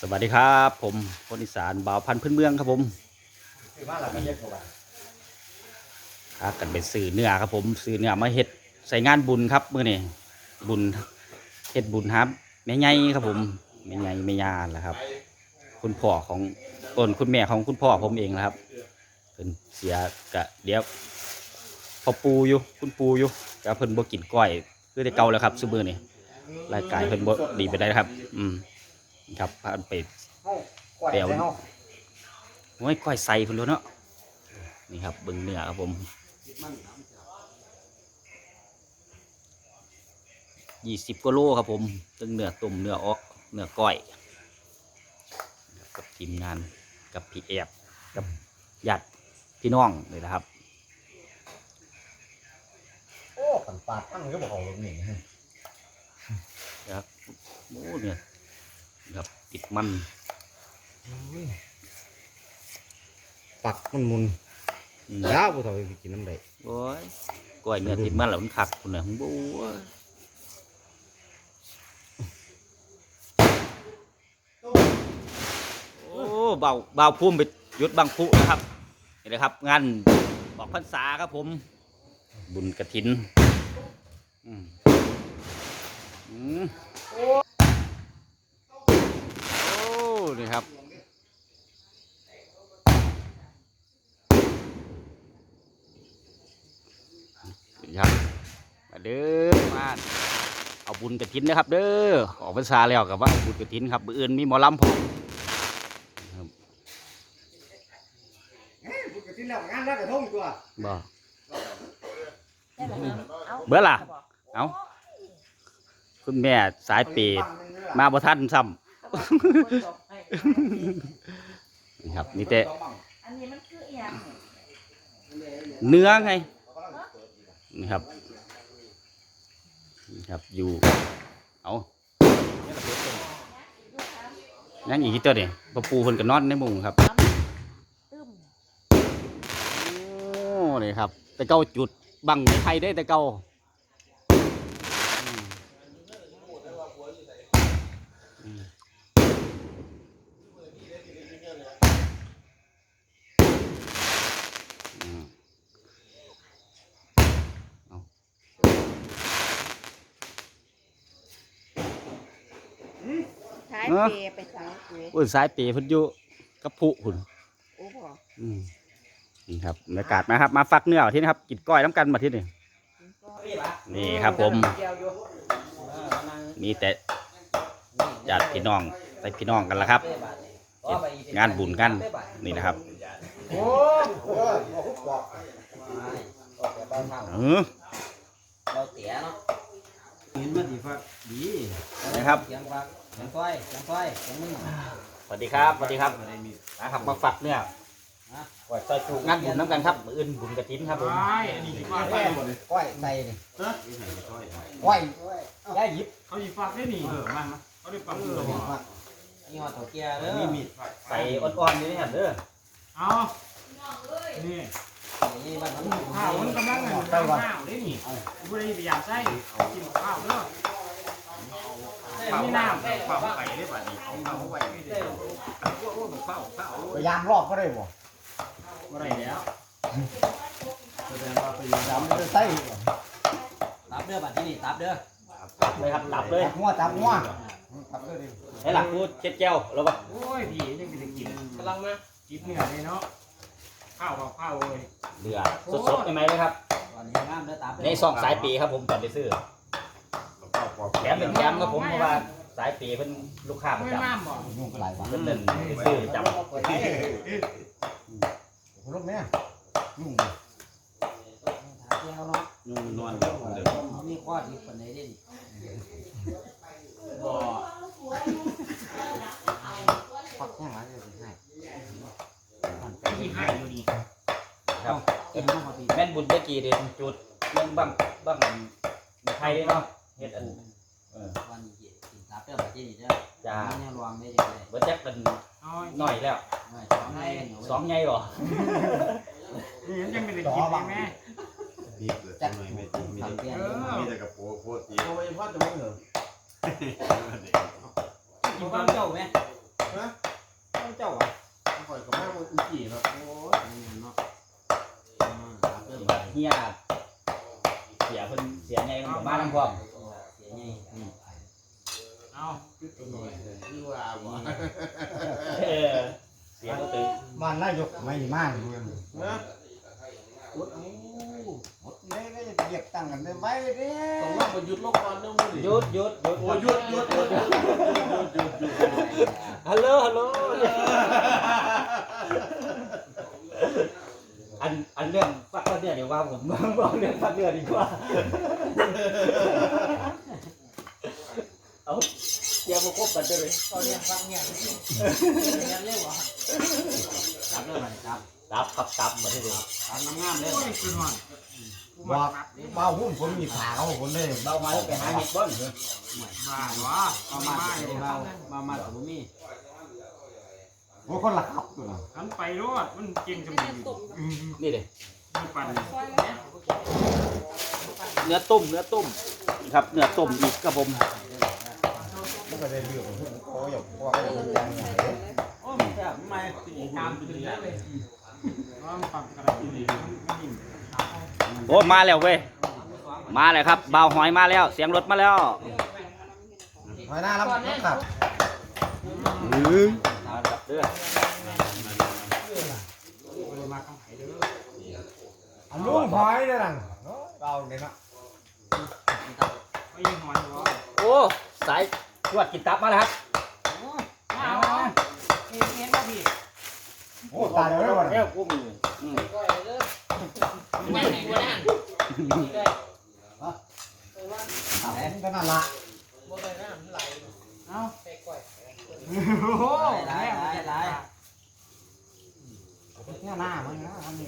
สวัสดีครับ ผมคนอีสานบ่าวพันธุ์พื้นเมืองครับผมคือว่าเราไม่เรียกเขาว่าพากันไปซื้อเนื้อครับผมซื้อเนื้อมาเฮ็ดใส่งานบุญครับมื้อนี้บุญเฮ็ดบุญครับแม่ใหญ่ครับผมแม่ใหญ่แม่ยาแหละครับ คุณพ่อของตนคุณแม่ของคุณพ่อผมเองนะครับเพิ่นเสียกะเดี๋ยวพอปูอยู่คุณปูอยู่แต่เพิ่นบ่กินก้อย คือได้เก่าแล้วครับซุมื้อนี้ร่างกายเพิ่นบ่ดีไปได้ครับ อืม ครับพากันไปเฮ้าก่อยใส่เฮ้าโอ้ยก้อยใส่พุ่นแล้วเนาะนี่ครับเบิ่งเนื้อครับผมยี่สิบกิโลครับผมตั้งเนื้อตุ่มเนื้ออ้อเนื้อก้อย กับทีมงานกับพี่แอบกับญาติพี่น้องเลยนะครับโอ้ขันปาดตั้งก็บอกเขาแบบนี้ครับโอ้เนี่ย ครับติดมันปักมันมุนอืมยาวผู้เฒ่าไปกินน้ำใดโอ้ยก้อยเนื้อติดมันแล้วมันขักคุณนะโอ้ยโอ้เบาเบาพุ่มไปหยุดบางพุนะครับนี่เลยครับงานบอกพรรษาครับผม บุญกระถิน อืมอืมโอ้นี่ครับ ครับมาเด้อมาเอา บุญกระถินนะครับ เด้อออกพรรษาแล้วกับว่าเอาบุญกระถินครับมื้ออื่นมีหมอลำผมครับพูดกันที่แล้วงานแล้วกระทงตัวบ่ได้เหรอครับเบื่อล่ะเอาคุณแม่สายเปรตมาบ่ทันซ้ำนี่ครับนี่แต่อันนี้มันคืออหย่างเนื้อไงนี่ครับนี่ ครับอยู่เอายังอีกตัวนี่ปะปูเพิ่นก็นอนในมุงครับตึ้มโอ้นี่ครับ แต่เก้าจุดบังในไทยได้แต่เก้าอืมอืมอืมเอา ใช้ เปรย์ไปใช้เปรย์อุ้ยสายเปรย์เพุ่นอยู่กับผู้หุ่นโอ้โหอืมนี่ครับบรรยากาศมาครับ มาฟักเนื้อที่นะครับกินก้อยน้ำกันมาที่นี่นี่ครับผม มีแต่ญาติพี่น้องใส่พี่น้องกันละครับเฮ็ดงานบุญกันนี่นะครับโอ้โหเอาหุบปอกเออเราเตี๋ยเนาะเห็นมาดีฟักดีนะครับ เสียงฟักเสียงฝ้อยเสียงฝ้อยเสียงมึงสวัสดีครับสวัสดีครับอะไรมีนะครับมาฟักเนื้อไว้ใส่จูงานบุญน้ำกันครับมื้ออื่นบุญกระถินครับผมไอ้อันนี้ที่ฟักได้หมดเลยก้อยใส่นี่เออไม่ใช่ช่วยก้อยได้หยิบเขาดีฟักได้นี่เออมามาเขาได้ฟักตัวนี่หอดถั่วเกียร์เด้อมีมีดฟักใส่อ่อนๆนี่นะครับเด้อเอานี่นี่บ้านมันข้าวมันกำลังเงินข้าวข้าวได้นี่กูได้พยายามใส่กินข้าวเด้อ ข้าวน้ำข้าวไก่ได้ป่ะนี่เอาข้าวไก่ไม่ได้พวกพวกข้าวข้าวพยายามรอบก็ได้บ่อะไรแล้วแสดงว่าพยายายายามมจะใส่ตับเด้อบัดที่นี่ตับเด้อเลยครับตับเลยหัวจับหัวจับเลยดิให้หลักพูดเจ็ดแก้วแล้วปะโอ้ยพี่ยังจะกินกำลังมากินเนื้อเลยเนาะข้าวข้าวเลยเดือสดๆใหมเลยครับในซองสายปีครับผมตอนไปซื้อ แถมเป็นแถมครับผมเพราะว่าสายปีเป็นลูกค้าประไม่จำน้ำบ่ยุ่งหลายวันเพิ่นเดินไปซื้อจำลูกแม่ยุ่งถาเกียวเนาะนุ่นวลเดี๋ยวเดี๋ยวมีข้อดีปานใดเด้นี่บ่ปักแห้งไรเลยให้ที่ให้อยู่ดีครับกินเนาะพอดีแม่นบุญตะกี้เด่นจุดเรื่องบังบังไทยเนาะ เฮ็ดอันเออวันนี้กินตับเด้อบัดที่นี่เด้อจ้ามันยังรวมได้จังได๋เบิดแจ็คเป็นเอาหน่อยแล้วไม่สองให้เหนียวสองไงหรอนี่ยังไม่ได้กินเลยแม่ดีเกิดจังหน่อยไม่ตีมีทำแต่เตี้ยมีแต่กระโปรงโคตรตีโอ้ยพ่อจะมึงเหรอกินความเจ้าแม่นะเจ้าอะข่อยกับแม่มันอุ้ยเนาะโอ้ยเนาะรับเริ่มไปเฮียเสียเพิ่นเสียไงมันก็มาทั้งพร้อมเสียไง เอาที่ว่าบ่เออเสียก็ตื่นบ้านนายกไม่มากด้วยนะหมดเลยก็จะเก็บตังค์กันได้ไว้เด้ต้องว่าบ่หยุดลงก่อนเด้อมื้อนี้หยุดหยุดหยุดโอ้หยุดหยุดหยุดหยุดหยุดหยุดฮัลโหลฮัลโหลอันอันเรื่องฟักฟักเนื้อเดี๋ยวว่าผมบอกเรื่องฟักเนื้อดีกว่าเอา เดี๋ยวมาคบกันเลยรับเริ่มไปครับตับครับตับมาที่เดิมรับน้ำงามเลยโอ้ยคือมันบอกบ้าหุ้มผมมีขาเขาคนเลยเบามาแล้วไปหาเห็ดบ้อนบ้าวะเอาเอามามาเดี๋ยวเบาเบามากับบุมี่โอ้คนละครับตัวละขันไปรอดมันเก่งจังเลยนี่เลยมีปั่นเนื้อต้มเนื้อต้มครับเนื้อต้มอีกครับผม มันก็ได้เรื่องเขาอยากว่าเขาอยากยังไงโอ้ยแซ่บไม่ตามขึ้นเลยว่ามันปั่นกระดาษดีมันไม่ยิ่งโอ้มาแล้วเว้ยมาแล้วครับเบาวหอยมาแล้ว เสียงรถมาแล้วหอยหน้ารับครับอืมครับเด้อเลยมาข้างไหนเด้ออันลุงหอยเด้อนั่นเราเนี่ยนะไม่ยิงหอยวะโอ้สาย ตรวจกินตับมาแล้วครับเอาเอ็นเห็นป่ะพี่โอ้ตายแล้ววันเอ้ากูมืออืมไม่ไหนวะนั่นก็นั่นละเอาโอ้ยหลายหลายหลเนี่ยหน้ามันนะอันนี้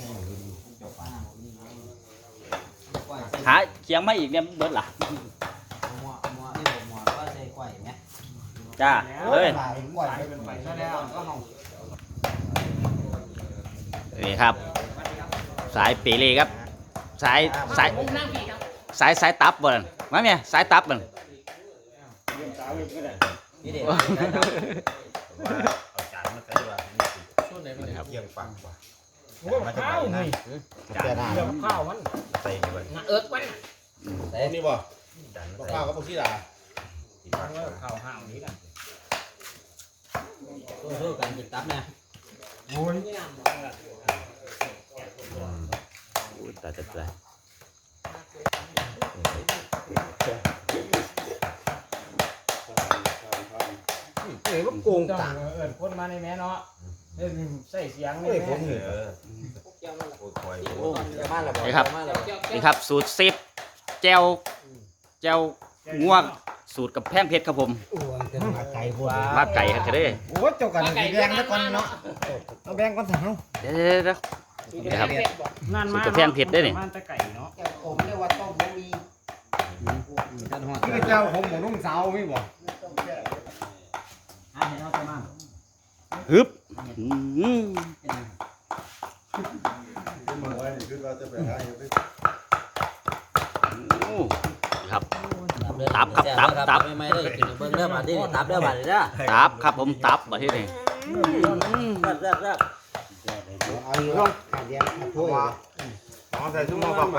หาเคียงไมาอีกเนี่ยเบิดล่ะ หมวหมวนี่ผมหมวก็ใส่กล้วยไหม จ้าเอ้ยตายก่อยเป็นไปซะแล้วก็ห้องนี่ครับ สายเปเล่ครับ สายสายสายสายตับบ่นมาเมียสายตับบ่นนี่เด็กว่าเอาจานมาใส่ว่านี่สิเยี่ยงปังว่ะโอ้ข้าวนี่แกหน้าเดี๋ยวข้าวมันใส่นี่บ่เอิร์กมันเต้นี่บ่จานมาข้าวกับพวกที่ดาที่ปังข้าวห่าวนี้กัน สู้กันกินตับเนี่ยโอ้ยอู้ตายตายตายเอ้ยก็โกงต้องตาเอิร์คนมาในแม่เนาะเอ้ยใส่เสียงในเอ้ยแม่ผมเนี่ยเออโอ้ยคอยโอ้มาแล้วนี่ครับนี่ครับ สูตรซิปแจวแจวง่วงสูตรกับแพงเพชรครับผม พวกมาไก่ครับเด้อโอ้ยเจ้ากันสีแดงแล้วกันเนาะเอาแดงก่อนเถอะเดี๋ยวเดี๋ยวเดี๋ยวนี่ครับนั่นมาสูตรกับแพงเผ็ดด้วยนี่มันตะไก่เนาะผมเรียกว่าต้มบะหมี่กันหัวนี่เจ้าผมหมูนุ่งสาวไม่บอกอะเห็นเอาไปมั่งฮึบอืมมัน ว่านี่คือเราจะไปหาอยู่ไปโอ้ครับ ไม่ไม่เลยกินเบิ้งเด้อบัดนี้ตับเด้อบัดนี้เด้อตับครับผมตับมาที่นี่เริ่มเริ่มเริ่มเอาอยู่ลงขาเดียวขาถ้วยเอาใส่ถุงมือปักไป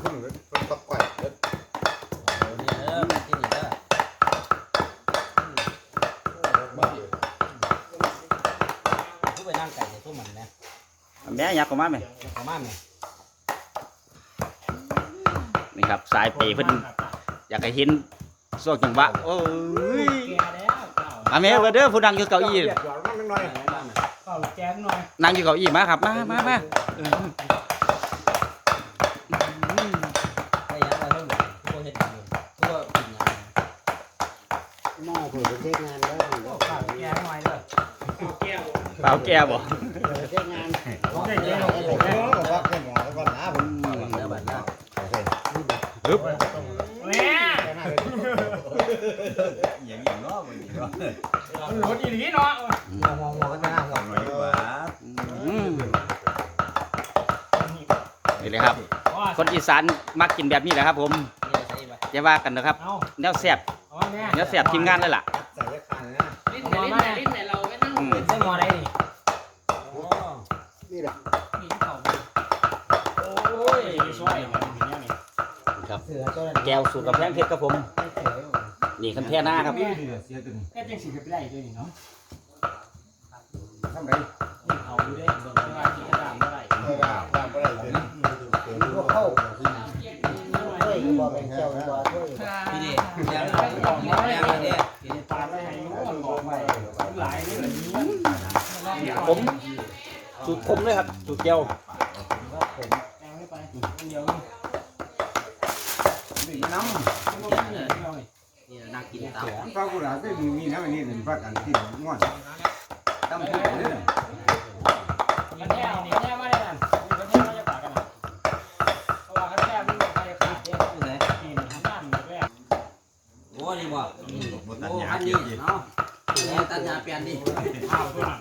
ขึ้นเป็นปักไก่เด้อนี่เด้อที่นี่เด้อบ้าทุกไปนั่งไก่ในตู้มันนะแม่ยักษ์ก็มาไหมประมาณนี้นี่ครับสายเปย์เพิ่น อยากให้เห็นสวกจังหวะโอ้ยแก่แล้วข้าวมาแม่เด้อผู้นั่งอยู่เก้าอี้หยอดมันหน่อยข้าวแกงหน่อยนั่งอยู่เก้าอี้มาครับมามามาไอ้ยังไงเท่าไหร่ทุกเห็นอยู่ทุกกินยังหม้อเผื่อไปเช็คงานแล้วข้าวแกงหน่อยเด้อแก้วเปล่าแก้บ่ีสานมักกินแบบนี้แหละครับ ผมอย่าว่ากันนะครับเอาแนวแสบเอาแน่แนวแสบทีมงานเลยล่ะใส่ยาคันนะลิ้นไหนลิ้นไหนลิ้นไหนเราไม่นั่งเป็นเส้นงอได้นี่นี่แหลอแก้วสูตรกับแพงเพชรครับผมนี่คันแพ้หน้าครับแพ้จังสีกับไรด้วยเนาะทำไงเอาด้วย ผมสูตรผมเลยครับสูตรแก้วแองไม่ไปเดียวนี่น้ำนี่นั่งกินตับฟ้ากุหลาบก็มีมีน้ำอันนี้เป็นฟ้ากันที่ง่วนตั้มที่นี่มัน โอ้นี่บ่โอ้อันนี้เนาะแล้วตัดยาเปลี่ยนดิข้าวตัวนั้น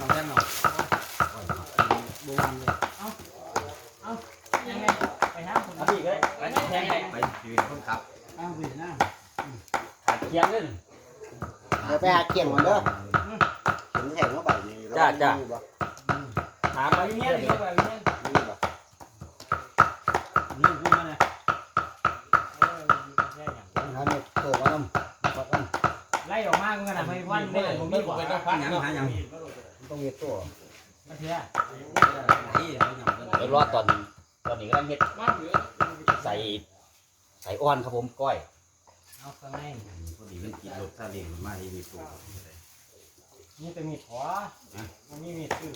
น้องแย่น้องบุ้มเลยยังไงไปหาคนพี่ก็ได้ไปแทงให้ไปชีวิตคนขับอ้าวไปหน้าเคียงเลยเดี๋ยวไปหาเกี่ยงมันเด้อถึงแห่งเมื่อบ่ายนี้ถามไปไปเงี้เงี้ยยไปเงี้ย ไล่ออกมาเงินอะไปวันเนี่ยผมมีกว่ายังหายังำต้องมีตัวมาเทียไอ้เอาอย่างนั้นเดี๋ยวรอตอนตอนนี้กำลังเฮ็ดใส่ใส่อ่อนครับผมก้อยเอาข้างในพอดีมันกินรถซาเล้งมาที่มีตัวนี่แต่มีดหัวมันมีมีดตื้อ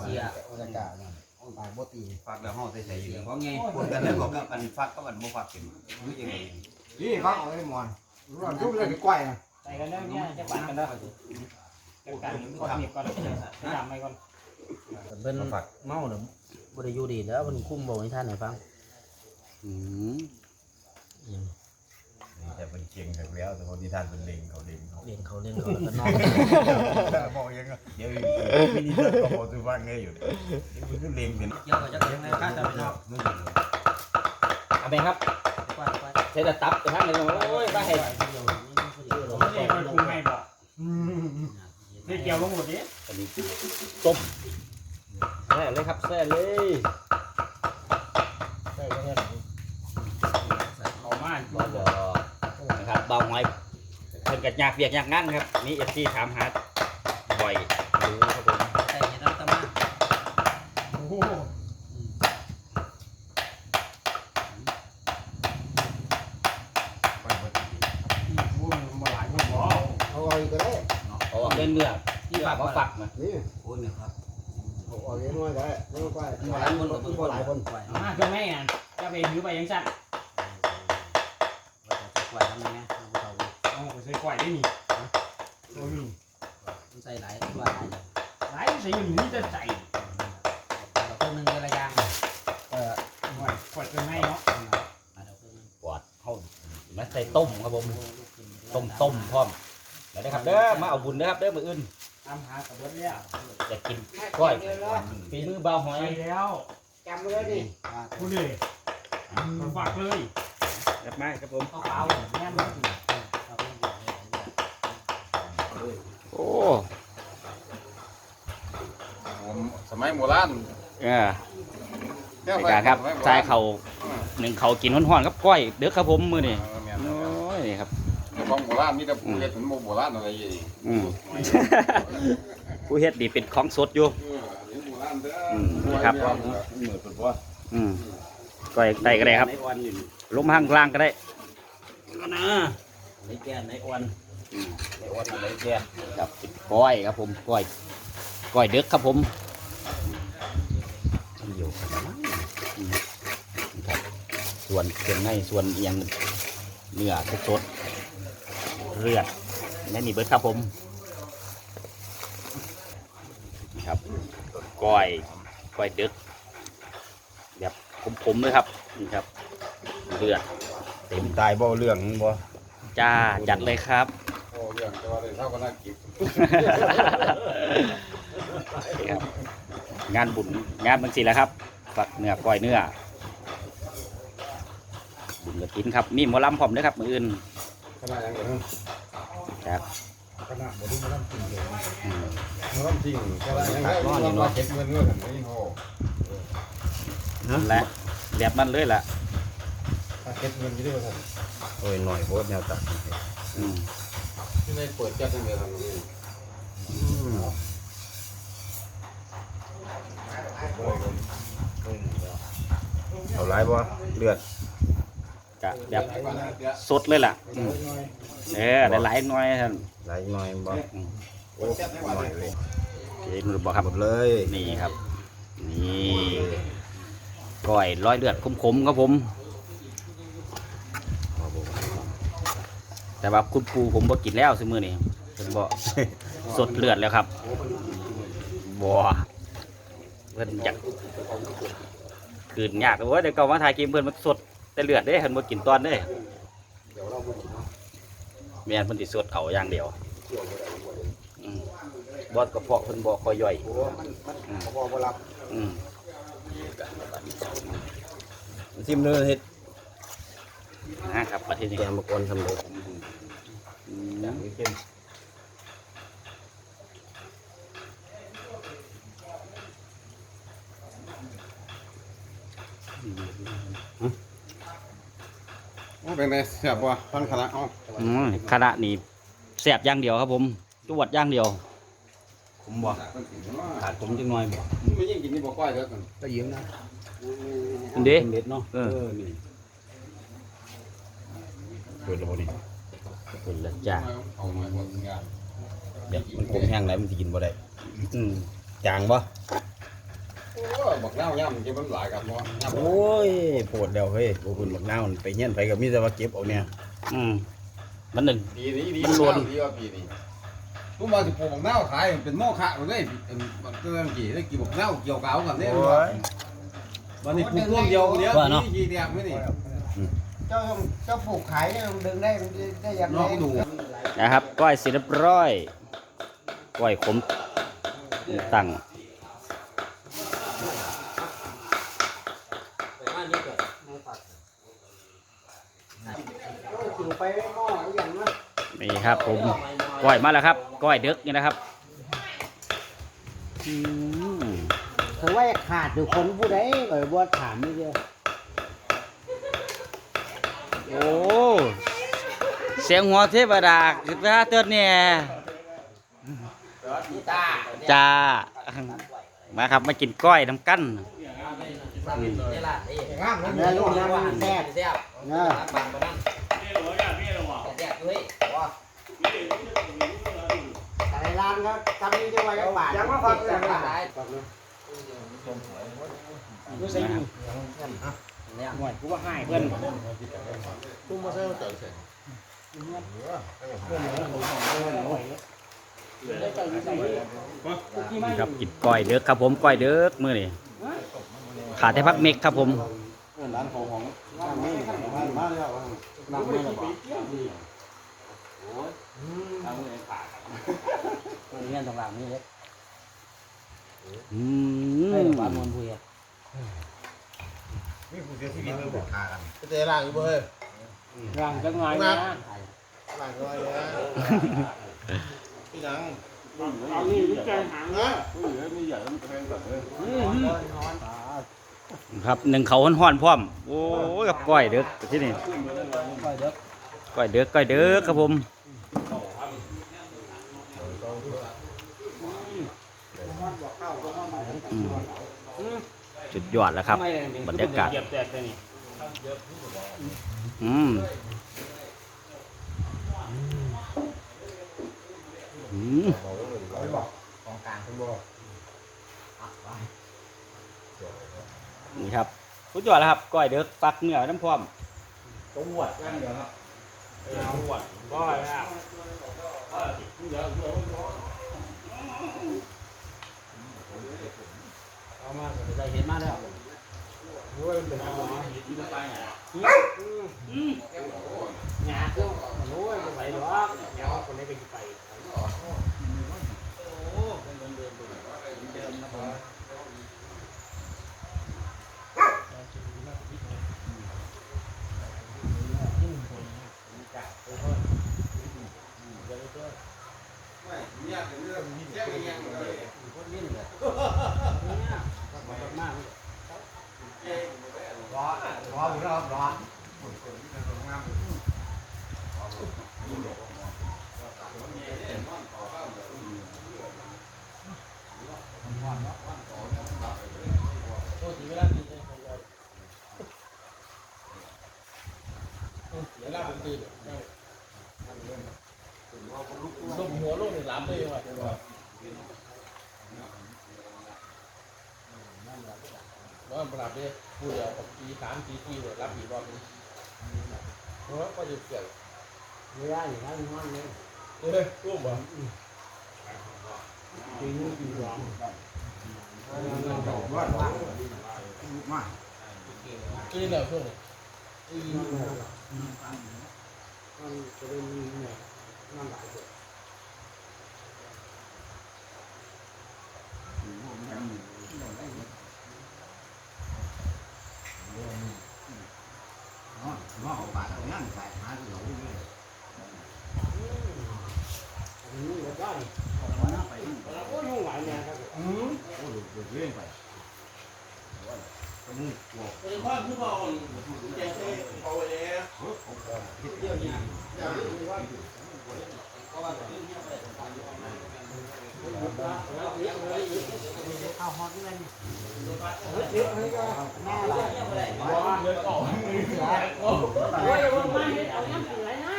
เสียบรรยากาศมันปากบ่ตีฟักแล้วห่อใส่ใส่อยู่เพราะไงคนกันเลยบอกว่าอันฟักก็มันบ่ฟักเป็นรู้ยังไง นี่ฟังเอาไอ้หมอนรู้ว่าทุกเรื่องก้อยนะใส่กันได้เนี่ยจะปัดกันได้จะกันกดหนีบก่อนจะดำไปก่อนเพิ่นเมาเด้อบ่ได้อยู่ดีแล้วเพิ่นคุ้มบอกให้ท่านให้ฟังอืมแต่เป็นเชียงถึงแล้วแต่พอที่ท่านเป็นเล็งเขาเล็งเขาเล่นเขาเล่นเขาแล้วก็นอนบอกยังเดี๋ยวมินิเตอร์ก็บอกตัวว่าไงอยู่มันก็เล็งเป็นเกี่ยวกับจักเลี้ยงให้ข้าจะไปนอกเอาไปครับ ช้แต่ตับไปทางไหนโอ้ยไปให้ไม่ได้ไปปรุงให้บอกได้เกี่ยวลงหมดดิอันนี้ต้มแซ่เลยครับแซ่เลยเขามาบ่บ่นะครับเบาหอยเพิ่นก็อยากเวียกอยากงานครับมี FC ถามหาบ่อยดูครับผมใส่ให้น้ำตะมาโอ้โหวุ่นมาหลายคนบอก เอาเอาอีกก็ได้ เอาออกเนื้อเนื้อที่ ฝากมาฝักมานี่โอ้ยเนี่ยครับเอาเอาเลี้ยงน้อยก็ได้ไม่ต้องไปหลายคนก็มีคนหลายคนไหวเอามาเครื่องแม่งจะไปถือไปยังสั่นไหวทำยังไงเอาไปใส่ควายได้นี่โอ้ยใส่หลายตัวหลายหลายใส่อยู่นี่จะใส่เราเพิ่มนึงเป็นระยะเออควายควายเครื่องแม่เนาะปอดเฮามาใส่ต้มครับผมต้มต้มพร้อมแล้วนะครับเด้อมาเอาบุญเด้อครับเด้อมื้ออื่นตามหากับรถแล้วอยากกินก้อยฝีมือเบาหอย ไปแล้วจำไว้เลยดิพูดเลยมาฝากเลยครับมาครับผมเอาเอาแน่นเลยโอ้ผมสมัยโบราณเออรายการครับชายเขาหนึ่งเขากินห้อนๆครับก้อย เด้อครับผมมื้อนี้โอ้ยครับ ของโบราณมีแต่ผู้เฮ็ดมันโบราณอะไรอย่างนี้อืมผู้เฮ็ดนี่เป็นของสดอยู่โบราณเด้ออืมครับ เหมือนตัวอืมก้อยไตก็ได้ครับลงมาข้างล่างก็ได้ก็นะในแกนในอ้วนไอ้อ้วนอะไรแกครับเป็นก้อยครับผมก้อยก้อยเด็กครับผมอยู่กันนะอืมครับส่วนเครื่องในส่วนเอียงเนื้อสดๆ เลือดนี่นี่เบิดครับผมนี่ครับก้อยก้อยเด็กแบบขมๆเลยครับนี่ครับ เลือดเต็มตายบ่เรื่องบ่จ้าจัดเลยครับโอ้เรื่องแต่ว่าได้เท่ากันน่ากินนี่ครับงานบุญงานบางสีแหล้วครับฝักเนื้อก้อยเนื้อบุญกระถินครับ มีหมอลำผมด้วยครับมืออื่น ขนาดนั้นเลยครับขนาดบ่ได้มาทำจริงเลยมาทำจริงก็ได้ยังไงมาเก็บเงินเงินไม่พอและแบบนั้นเลยล่ะเก็บเงินอยู่ด้วยกันโอ้ยหน่อยโพสแนวตัดอืมที่ไม่เปิดแก๊สเงินทำนี่เอาไรบ่เลือดกะแบบสดเลยล่ะอืม เออได้หลายหน่อยท่านไรหน่อยบ่โอ้หน่อยเลยเห็นหรือเปล่าครับหมดเลยนี่ครับ นี่ก้อยร้อยเลือดขมๆครับผม แต่ว่าคุณปูผมบ่กินแล้วซื้อมือนี่ผมบ่สดเลือดแล้วครับบัวเพื่อนอยากคืนยากเลยเว่าเดี๋ยวเก่ามาถ่ายเกมเพื่อนมันสดแต่เลือดเด้เพิ่นบ่กินตอนเด้ แม่นเพิ่นสิสดเอาอย่างเดียวอืมบอดกระเพาะเพิ่นบ่ค่อยย่อยอืม พอบ่รับอืมทิมเนื้อเฮ็ดนะครับประเทศนี้แกงมะกอนสำเร็จอืมเป็นไงแซ่บบ่พันคณะเอ้าอืมคณะนี้แสบอย่างเดียวครับผมจวดอย่างเดียว ผมบ่ขาดผมจังหน่อยบ่ไม่ยิ่งกินนี่บ่ก้อยเด้อกันก็ยิ้มนะเป็นเด้เด็ดเนาะเออนี่เปิดแล้วบ่นี่เป็นละจ้าเอาหน่อยบ่งานเดี๋ยวมันคมแห้งแล้วมันสิกินบ่ได้อืมจางบ่ โอ้บักนาวย่ำมันจะมันหลายกับบ่โอ้ยโปวดแล้วเฮ้ยบ่คุณบักนาวไปเฮียนไปก็มีแต่ว่าเก็บเอาเนี่ย อืมมันหนึ่งปีนี้ดีมันหล่นดีว่าปีนี้ทุกมาสิปลูกบักนาวขายเป็นหม้อขะไปเลยเป็นบักเตือนกี่ได้กี่บักนาวเกี่ยวกาวกันเนี่ยวันนี้ปลูกต้นเดียวเดียวนี่กี่เดียวไม่นี่ เจ้าต้องเจ้าปลูกขายเนี่ยมันดึงได้มันได้อย่างน้องดู นะครับก้อยเสร็จเรียบร้อยก้อยขมตั้ง ถือไปหม้ออย่างนั้นนี่ครับผมก้อยมาแล้วครับก้อยเด็กนี่นะครับอืมถือว่าขาดอยู่คนผู้ใดก็บ่ถามนี่เดียวโอ้เสียงหัวเทวดาคือพระเตือนเนี่ยจ้ามาครับมากินก้อยน้ำกัน นี่ล่ะนี่เนื้อลูกนั้นแซ่บแซ่บเนื้อปังกว่านั้นแซ่บด้วยแต่ร้านก็ทำนี่จะไว้บาทยังว่าฟังแซ่บหลายรู้สึกเนี่ยหน่อยกูว่าให้เพื่อนนี่ครับกินก้อยเด็กครับผมก้อยเด็กมื้อนี้ ขาดแต่พักเม็กครับผมร้านของของร้านนี้ร้านมาแล้วร้านนี้แล้วบ่เงี้ยตรงหลังนี่เลยอืให้มหวานมวนผู้เฮ็ดนี่ผู้เสียชีวิตมันบ่ฆ่ากันเตะล่างอยู่บ่เฮ้ยร่างจังไงนะล่างก็ไอ้พี่นังเอานี่วิจัยหางนะผู้เหลือมีใหญ่มันแพงแบบเฮ้ย ครับหนึ่งเขาห้อนๆพร้อม โอ้ยกับก้อยเด็กที่นี่ค่อยเด้อก้อยเด็กก้อยเด็กครับผมจุดยอดแล้วครับ บรรยากาศอืมอืมของกลางคุณบ่ นี่ครับสุดยอดแล้วครับก้อยเด็กปักเนื้อน้ำพร้อมตัวย่างเดียวครับเอาหวดก้อยครับเอามาก็ได้เห็นมาแล้วหยาคือโอ้ยไปหรอกเดี๋ยวคนนี้ไปไป เวลาผมตื่น ลมหัวลงนี่หลับเลยว่ะนอนหลับเลยพูดเดียวตีสามตีสี่เลยรับอีกรอบนึงเพราะว่าก็จะเกี่ยวเวลาอย่างนั้นมันเลยเฮ้ยร่วมบ่จริงจริงหวังว่ามาตื่นแล้วช่วงนี้มันจะได้มีเนี่ย นั่นหลายคนว่าเอาบาดเอานั่งใส่หาเหลือเลย อันนี้ก็ได้ เอาหน้าไป โอ้ยยุ่งหลายเนี่ยครับ อืมโอ้โหเดือดเรื่อยไปตรงนี้กลัว เป็นความผู้บอกแกเซ่เอาไว้เลย เอาฮอตเงินเยอะให้ก็แม่ละ เดินออก โอ้ยว่าไม่เอาน้ำเสือนะ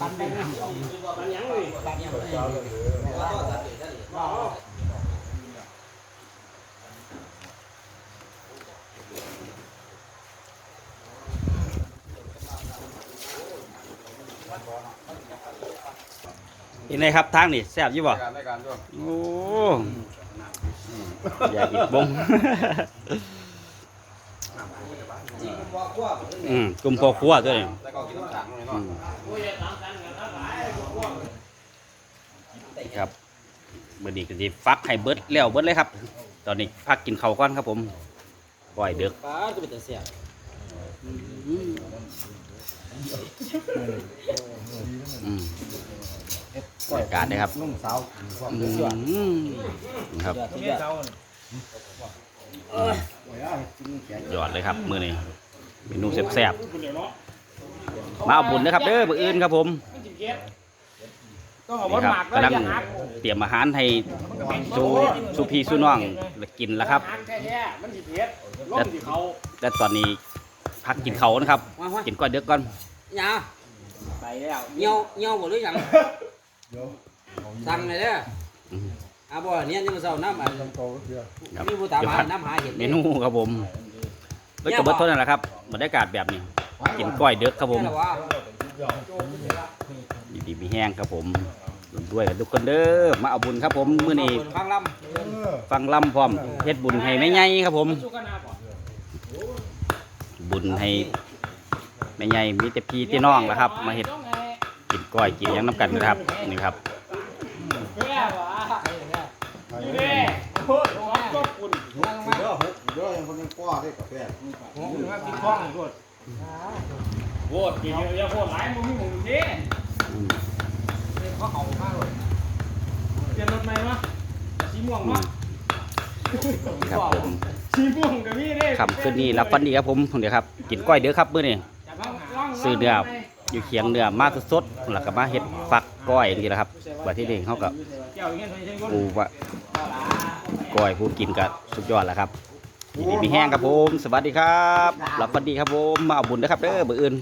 ปันไปนะปันยังเลยปันยังเลย เป็นไงครับทางนี่แซ่บอยู่บ่ในการด้วยโอ้อยากอีกบงอืมกลุ่มพอครัวตัวนี้แล้วก็กินน้ำตาลหน่อยเนาะครับเบอร์นี้ก็สิฟักให้เบิดแล้วเบิดเลยครับ ตอนนี้พักกินข้าวก่อนครับผมปล่อยเดึกป้าก็เป็นแต่เสียอืม บรรยากาศนะครับนุ่มสาวอืมครับยอดเลยครับ มือนี้เมนูแซ่บๆมาเอาบุญนะครับเด้อมื้ออื่นครับผมนี่ครับกำลังเตรียมอาหารให้สูสูพีสูน้องกินแล้วครับแต่ตอนนี้พักกินเขานะครับ กินก่อนเด็กก่อน ยาไปแล้วเหี่ยวเหี่ยวบ่หรือยังสั่งเลยเด้ออืมอะบ่เนี่ยยังเศร้าน้ำอะครับมีผู้ตามเดี๋ยวหาผัดน้ำหาเห็ดเมนูครับผมแล้วก็เบิดเท่านั้นแหละครับบรรยากาศแบบนี้ กินก้อยเด็กครับผมแม่ละว่าอยู่ดีมีแห้งครับผมร่วมด้วยกันทุกคนเด้อ มาเอาบุญครับผมมื้อนี้ฟังลฟังลำพร้อมเฮ็ดบุญให้แม่ใหญ่ครับผมสู้กันนะบ่บุญให้ แม่ใหญ่มีแต่พี่ที่น้องแล้วครับ มาเฮ็ดกินก้อยกินหยังน้ำกันนะครับนี่ครับแม่บ่อยู่เด้โอ้ยของก็คุณเยอะหกเยอะยังคนยังป้อได้กาแฟโอ้ยมากินข้องโคตรโคตรกินเยอะๆโคตรหลายมึงมีหมูเด้อืมเขาเขาข้างเลยเปลี่ยนรถใหม่มาสีม่วงอืมามครับผม สีม่วงก็มีเด้ค่ำคืนนี้รับฟันดีครับผมเดี๋ยวครับ กินก้อยเด้อครับมื้อนี้ ซื้อเนื้ออยู่เคียงเนื้อมาสดๆแล้วก็มาเห็ดฟักก้อยอย่างนี้แหละครับว่าที่นี่เขากับกูว่าก้อยผู้กินกับสุดยอดแล้วครับยินดีมีแห้งครับผม สวัสดีครับรับฟันดีครับผมมาเอาบุญนะครับเด้อเบอร์อื่น